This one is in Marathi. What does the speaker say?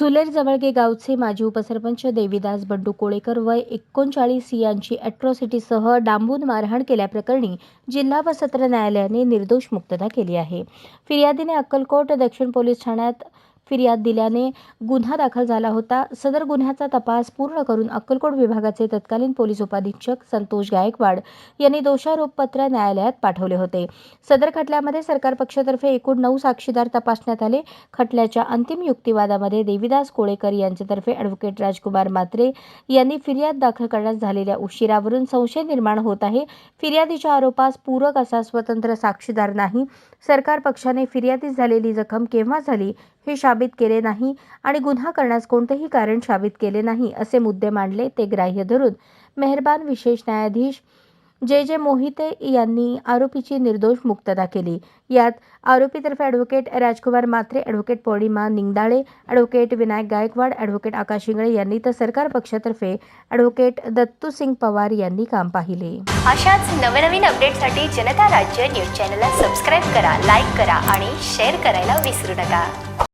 सुलेर जवळगे गावचे माजी उपसरपंच देवीदास बंडू कोळेकर वय एकोणचाळीस यांची अॅट्रॉसिटीसह डांबून मारहाण केल्याप्रकरणी जिल्हा व सत्र न्यायालयाने निर्दोष मुक्तता केली आहे. फिर्यादीने अक्कलकोट दक्षिण पोलीस ठाण्यात फिर्याद दिल्याने गुन्हा दाखल झाला होता. सदर गुन्ह्याचा तपास पूर्ण करून अक्कलकोट विभागाचे तत्कालीन पोलीस उपाधीक्षक संतोष गायकवाड यांनी दोषारोपपत्र न्यायालयात पाठवले होते. सदर खटल्यामध्ये सरकार पक्षातर्फे एकूण नऊ साक्षीदार तपासण्यात आले. खटल्याच्या अंतिम युक्तिवादामध्ये देवीदास कोळेकर यांच्यातर्फे ॲडव्होकेट राजकुमार मात्रे यांनी फिर्याद दाखल करण्यास झालेल्या उशिरावरून संशय निर्माण होत आहे. फिर्यादीच्या आरोपास पूरक असा स्वतंत्र साक्षीदार नाही. सरकार पक्षाने फिर्यादीत झालेली जखम केव्हा झाली? हे साबित केले नाही आणि गुन्हा करण्यास कोणतेही कारण साबित केले नाही असे मुद्दे मांडले ते ग्राह्य धरून. मेहरबान विशेष न्यायाधीश जे जे मोहिते यांनी आरोपीची निर्दोष मुक्तता केली. यात आरोपीतर्फे advocate Rajkumar Matre advocate Pournima Ningdale advocate Vinayak Gaikwad advocate Akash Ingle यांनी तर सरकार पक्षातर्फे ॲडव्होकेट दत्तू सिंग पवार यांनी काम पाहिले. अशाच नवनवीन अपडेटसाठी जनता राज्य न्यूज चॅनलला सबस्क्राईब करा लाईक करा आणि शेअर करायला विसरू नका.